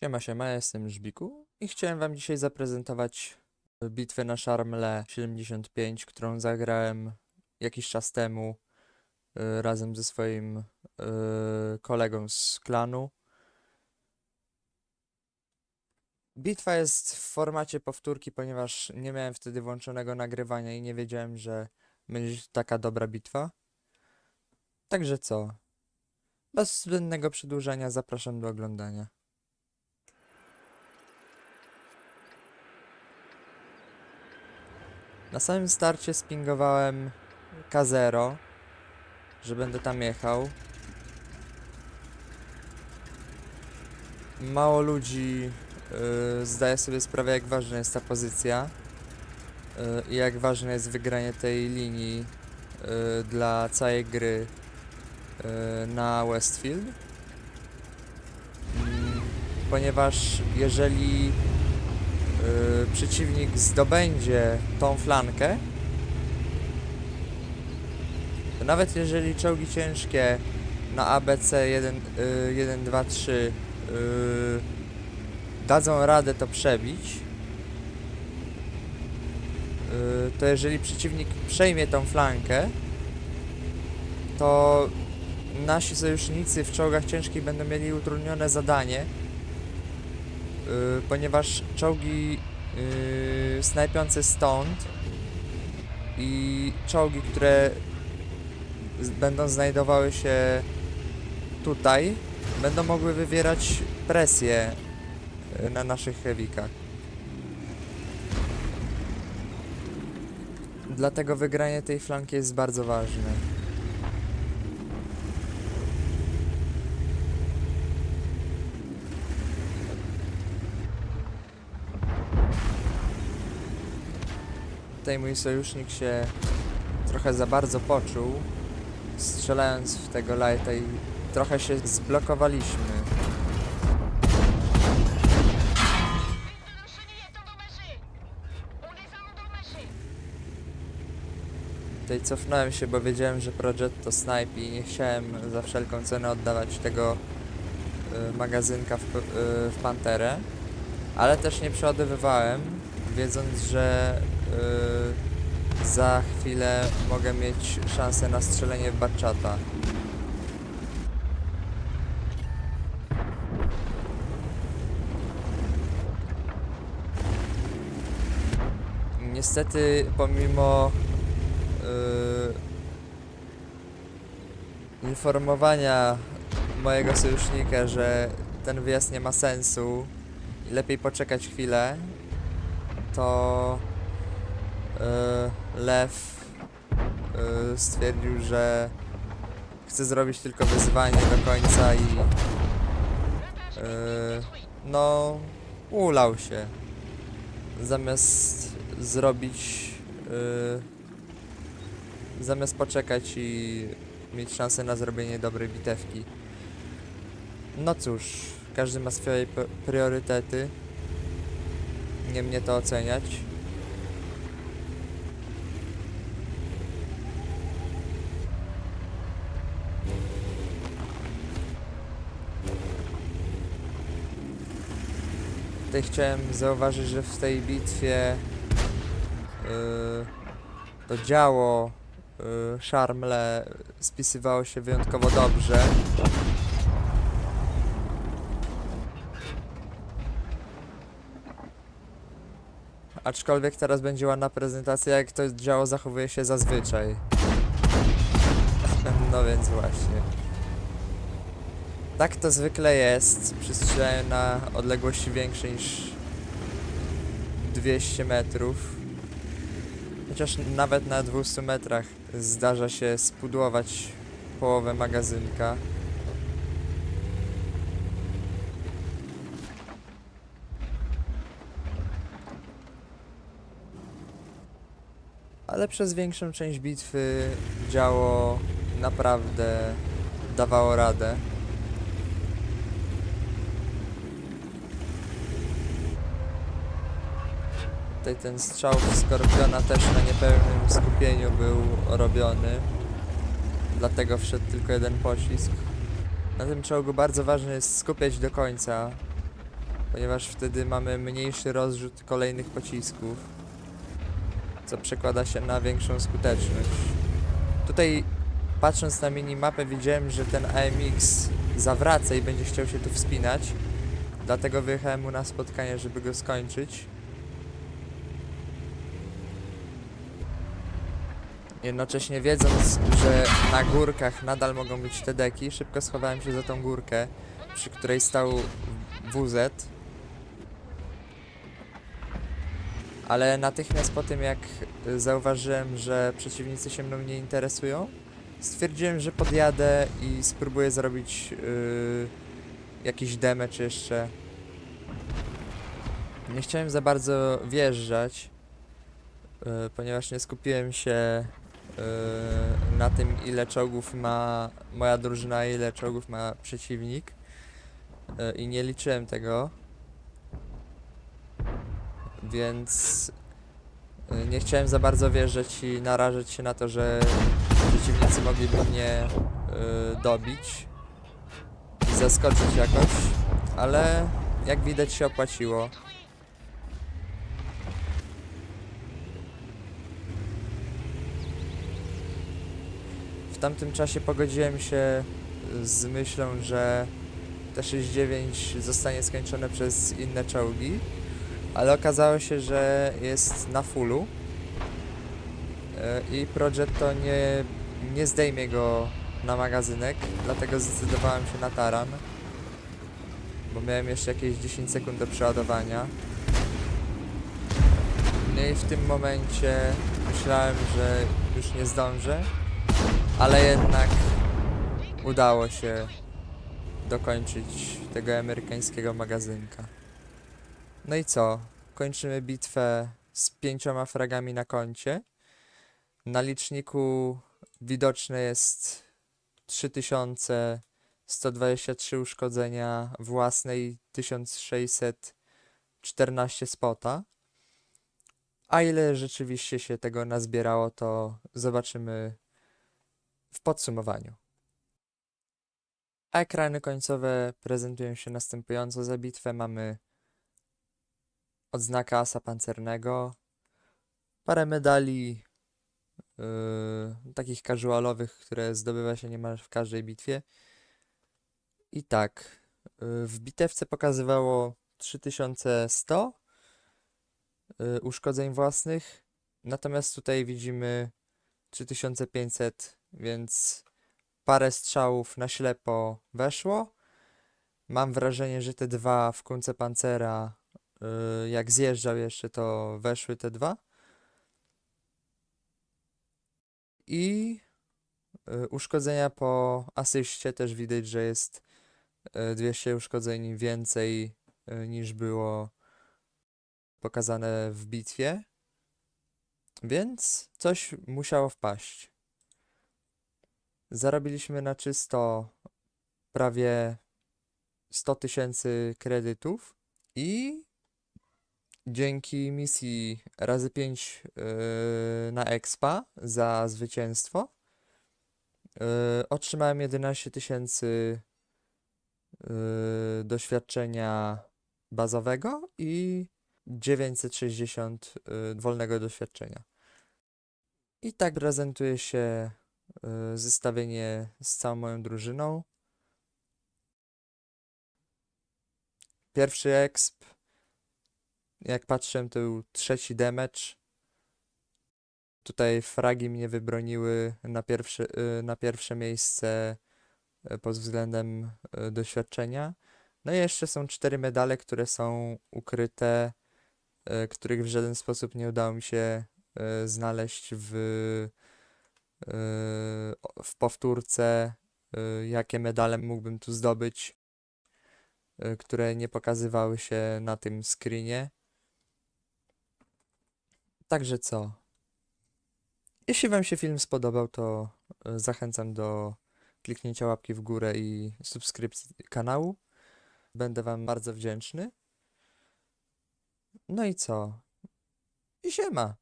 Siema, siema, jestem Żbiku i chciałem wam dzisiaj zaprezentować bitwę na Szarmle 75, którą zagrałem jakiś czas temu y, razem ze swoim y, kolegą z klanu. Bitwa jest w formacie powtórki, ponieważ nie miałem wtedy włączonego nagrywania i nie wiedziałem, że będzie taka dobra bitwa. Także co? Bez zbędnego przedłużania zapraszam do oglądania. Na samym starcie spingowałem K0, że będę tam jechał. Mało ludzi y, zdaje sobie sprawę, jak ważna jest ta pozycja y, i jak ważne jest wygranie tej linii y, dla całej gry na Westfield. Ponieważ jeżeli przeciwnik zdobędzie tą flankę, to nawet jeżeli czołgi ciężkie na ABC 1, y, 1 2, 3 y, dadzą radę to przebić, y, to jeżeli przeciwnik przejmie tą flankę, to nasi sojusznicy w czołgach ciężkich będą mieli utrudnione zadanie, y, ponieważ czołgi y, snajpiące stąd i czołgi, które będą znajdowały się tutaj, będą mogły wywierać presję y, na naszych heavikach. Dlatego wygranie tej flanki jest bardzo ważne. Tutaj mój sojusznik się trochę za bardzo poczuł, strzelając w tego lighta i trochę się zblokowaliśmy. Tutaj cofnąłem się, bo wiedziałem, że Projet to snipe i nie chciałem za wszelką cenę oddawać tego y, magazynka w, y, w Panterę. Ale też nie przeładowywałem, wiedząc, że y, za chwilę mogę mieć szansę na strzelenie w Batchata. Niestety, pomimo yy, informowania mojego sojusznika, że ten wyjazd nie ma sensu i lepiej poczekać chwilę, to yy, Lew yy, stwierdził, że chce zrobić tylko wyzwanie do końca i détruite no ulał się. Zamiast zrobić. Zamiast poczekać i mieć szansę na zrobienie dobrej bitewki. No cóż, każdy ma swoje priorytety. Nie mnie to oceniać. Tutaj chciałem zauważyć, że w tej bitwie yy, to działo yy, spisywało się wyjątkowo dobrze. Aczkolwiek teraz będzie ładna prezentacja, jak to działo zachowuje się zazwyczaj. no więc właśnie. Tak to zwykle jest przy strzelaniu na odległości większej niż 200 metrów. Chociaż nawet na 200 metrach zdarza się spudłować połowę magazynka. Ale przez większą część bitwy działo naprawdę dawało radę. Tutaj ten strzał Skorpiona też na niepełnym skupieniu był robiony. Dlatego wszedł tylko jeden pocisk. Na tym czołgu bardzo ważne jest skupiać do końca, ponieważ wtedy mamy mniejszy rozrzut kolejnych pocisków, co przekłada się na większą skuteczność. Tutaj patrząc na minimapę widziałem, że ten AMX zawraca i będzie chciał się tu wspinać, dlatego wyjechałem mu na spotkanie, żeby go skończyć. Jednocześnie wiedząc, że na górkach nadal mogą być te deki, szybko schowałem się za tą górkę, przy której stał WZ. Ale natychmiast po tym, jak zauważyłem, że przeciwnicy się mną nie interesują, stwierdziłem, że podjadę i spróbuję zrobić yy, jakiś damage jeszcze. Nie chciałem za bardzo wjeżdżać, yy, ponieważ nie skupiłem się na tym, ile czołgów ma moja drużyna, ile czołgów ma przeciwnik. Yy, I nie liczyłem tego. Więc yy, nie chciałem za bardzo wjeżdżać i narażać się na to, że przeciwnicy mogliby mnie yy, dobić i zaskoczyć jakoś, ale jak widać się opłaciło. Tamtym czasie pogodziłem się z myślą, że T-69 zostanie skończone przez inne czołgi, ale okazało się, że jest na fullu e, i Progetto nie, nie zdejmie go na magazynek, dlatego zdecydowałem się na taran, bo miałem jeszcze jakieś 10 sekund do przeładowania. No i w tym momencie myślałem, że już nie zdążę, ale jednak udało się dokończyć tego amerykańskiego magazynka. No i co? Kończymy bitwę z pięcioma fragami na koncie. Na liczniku widoczne jest 3123 uszkodzenia własne i 1614 spota. A ile rzeczywiście się tego nazbierało, to zobaczymy w podsumowaniu. Ekrany końcowe prezentują się następująco. Za bitwę mamy odznaka asa pancernego, parę medali yy, takich casualowych, które zdobywa się niemal w każdej bitwie. I tak, yy, w bitewce pokazywało 3100 yy, uszkodzeń własnych, natomiast tutaj widzimy 3500, więc parę strzałów na ślepo weszło. Mam wrażenie, że te dwa w końcu pancera, yy, jak zjeżdżał jeszcze, to weszły te dwa. I yy, uszkodzenia po asyście też widać, że jest yy, 200 uszkodzeń więcej niż było pokazane w bitwie. Więc coś musiało wpaść. Zarobiliśmy na czysto prawie 100 tysięcy kredytów i dzięki misji razy 5 yy, na Expa za zwycięstwo yy, otrzymałem 11 tysięcy yy, doświadczenia bazowego i 960 yy, wolnego doświadczenia. I tak prezentuje się zestawienie z całą moją drużyną. Pierwszy exp, jak patrzyłem, to był trzeci damage. Tutaj fragi mnie wybroniły na pierwsze, na pierwsze miejsce y, pod względem y, doświadczenia. No i jeszcze są cztery medale, które są ukryte, których w żaden sposób nie udało mi się znaleźć w w powtórce, yy, jakie medale mógłbym tu zdobyć, yy, które nie pokazywały się na tym screenie. Także co? Jeśli Wam się film spodobał, to zachęcam do kliknięcia łapki w górę i subskrypcji kanału. Będę Wam bardzo wdzięczny. No i co? I siema!